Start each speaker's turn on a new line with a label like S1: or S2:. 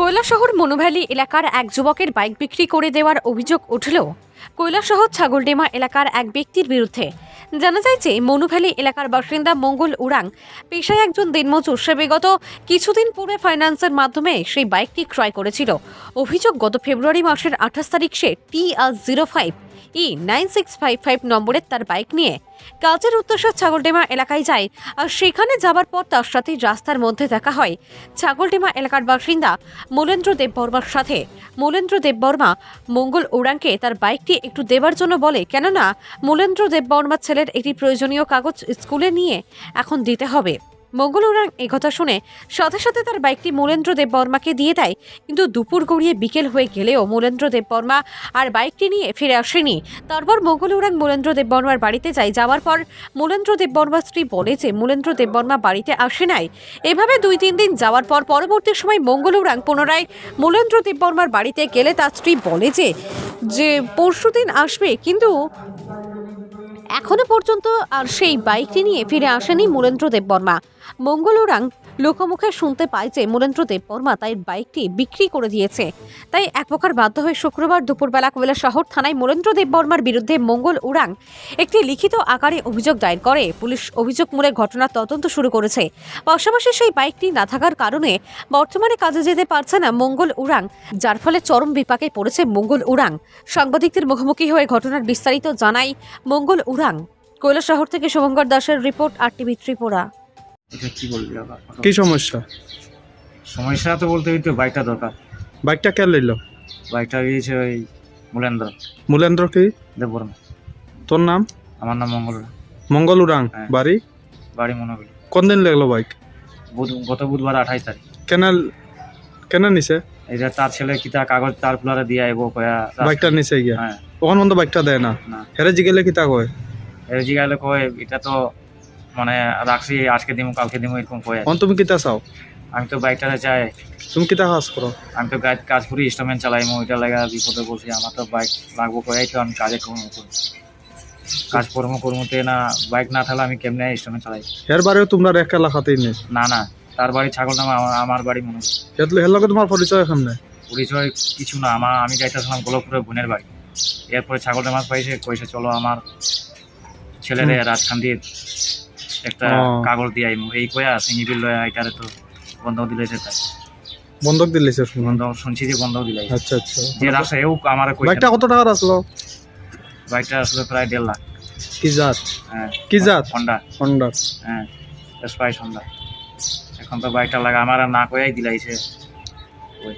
S1: কৈলাসহর মনোভ্যালি এলাকার এক যুবকের বাইক বিক্রি করে দেওয়ার অভিযোগ উঠল। কৈলাসহর ছাগলডেমা এলাকার এক ব্যক্তির বিরুদ্ধে। জানা যায় যে মনুভ্যালি এলাকার বাসিন্দা মঙ্গল উড়াং পেশায় একজন দিনমজুর। সে বিগত কিছুদিন পূর্বে ফাইন্যান্সের মাধ্যমে সেই বাইকটি ক্রয় করেছিল। অভিযোগ গত ফেব্রুয়ারি মাসের আঠাশ তারিখ সে T R zero five E nine six five five নম্বরের তার বাইক নিয়ে কাজের উদ্দেশ্যে ছাগলডেমা এলাকায় যায় আর সেখানে যাবার পর তার সাথে রাস্তার মধ্যে দেখা হয়। ছাগলডেমা এলাকার বাসিন্দা মূলেন্দ্র দেববর্মার সাথে। মূলেন্দ্র দেববর্মা মঙ্গল ওরাংকে তার বাইকটি একটু দেবার জন্য বলে, কেননা মূলেন্দ্র দেববর্মার ছেলের একটি প্রয়োজনীয় কাগজ স্কুলে নিয়ে এখন দিতে হবে। মঙ্গল ওরাং কথা শুনে সাথে সাথে তার বাইকটি মূলেন্দ্র দেববর্মাকে দিয়ে দেয়। কিন্তু দুপুর গড়িয়ে বিকেল হয়ে গেলেও মূলেন্দ্র দেববর্মা আর বাইকটি নিয়ে ফিরে আসেনি। তারপর মঙ্গল ওরাং মূলেন্দ্র দেববর্মার বাড়িতে যায়। যাওয়ার পর মূলেন্দ্র দেববর্মার স্ত্রী বলে যে মূলেন্দ্র দেববর্মা বাড়িতে আসে নাই। এভাবে দুই তিন দিন যাওয়ার পর পরবর্তী সময় মঙ্গল উরাং পুনরায় মূলেন্দ্র দেববর্মার বাড়িতে গেলে তার স্ত্রী বলে যে যে পরশুদিন আসবে, কিন্তু এখনও পর্যন্ত আর সেই বাইকটি নিয়ে ফিরে আসেনি মূলেন্দ্র দেববর্মা। মঙ্গল উরাং লোকমুখে শুনতে পায় যে মূলেন্দ্র দেববর্মা তাই বাইকটি বিক্রি করে দিয়েছে। তাই এক প্রকার বাধ্য হয়ে শুক্রবার দুপুরবেলা কৈলা শহর থানায় মূলেন্দ্র দেববর্মার বিরুদ্ধে মঙ্গল উড়াং একটি লিখিত আকারে অভিযোগ দায়ের করে। পুলিশ অভিযোগ মূলে ঘটনার তদন্ত শুরু করেছে। পাশাপাশি সেই বাইকটি না থাকার কারণে বর্তমানে কাজে যেতে পারছে না মঙ্গল উড়াং যার ফলে চরম বিপাকে পড়েছে মঙ্গল উড়াং সাংবাদিকদের মুখোমুখি হয়ে ঘটনার বিস্তারিত জানাই মঙ্গল উরাং কৈলাসহর থেকে শুভঙ্কর দাসের রিপোর্ট আর টিভি ত্রিপুরা।
S2: এটা কি বলবি? আবার
S3: কি সমস্যা?
S2: সমস্যা তো বলতে ওই তো বাইকটা দরকার।
S3: বাইকটা কে লইল?
S2: বাইকটা গিয়েছে ওই মূলেন্দ্র।
S3: মূলেন্দ্র কি?
S2: দেববর্মা
S3: তোর নাম?
S2: আমার নাম মঙ্গল
S3: মঙ্গল উরাং
S2: হ্যাঁ।
S3: বাড়ি?
S2: বাড়ি মনোগুলি
S3: কোন দিন লাগল বাইক
S2: বুধ গত বুধবার আঠাইশ তারিখ।
S3: কেন কেন নিছে?
S2: এটা তার ছেলে কিতা কাগজ তার ফুলারে দিয়ে আইব কয়া
S3: বাইকটা নিছে গিয়া?
S2: হ্যাঁ।
S3: ওখান মতো বাইকটা দেয় না।
S2: না।
S3: হেরে জিগেলে কিতা কয়?
S2: এর জিগাইলে কয় এটা তো মানে রাখছি আজকে দিমু কালকে দিমু এরকম কয়ে
S3: অন তুমি কিতা চাও?
S2: আমি তো বাইকটা চাই।
S3: তুমি কিতা কাজ করো?
S2: আমি তো গাড়ি কাজ করি ইনস্টলমেন্ট চালাইমু ওইটা লাগা বিপদে বলছি আমার তো বাইক লাগবো কয়াই তো আমি কাজে করব। কাজ কর্ম কর্মতে না বাইক না থাকলে আমি কেমনে ইনস্টলমেন্ট চালাই?
S3: হের বারেও তোমরা এক এলাকাতেই নেই?
S2: না না তার বাড়ি ছাগল নামা আমার- বাড়ি মনে।
S3: হের লগে তোমার পরিচয় এখন নেই
S2: পরিচয় কিছু না আমার আমি যাইতেছিলাম গোলকপুরের বোনের বাড়ি। এরপরে ছাগল মাছ পাইছে কইছে চলো আমার ছেলেরে রাজখান্দির একটা কাগজ দিয়ে এই কয়া সিঙ্গি বিল লয়া এটারে তো বন্ধ দিলেছে তাই
S3: বন্ধক দিলেছে শুনুন
S2: বন্ধ শুনছি যে বন্ধ দিলাই
S3: আচ্ছা আচ্ছা।
S2: যে রাস্তা এও আমার কই
S3: বাইকটা কত টাকার আসলো?
S2: বাইকটা আসলে প্রায় দেড় লাখ।
S3: কি জাত?
S2: হ্যাঁ
S3: কি জাত?
S2: হন্ডা।
S3: হন্ডা।
S2: হ্যাঁ স্পাইস হন্ডা। এখন তো বাইকটা লাগা আমার না কয়াই দিলাইছে। ওই।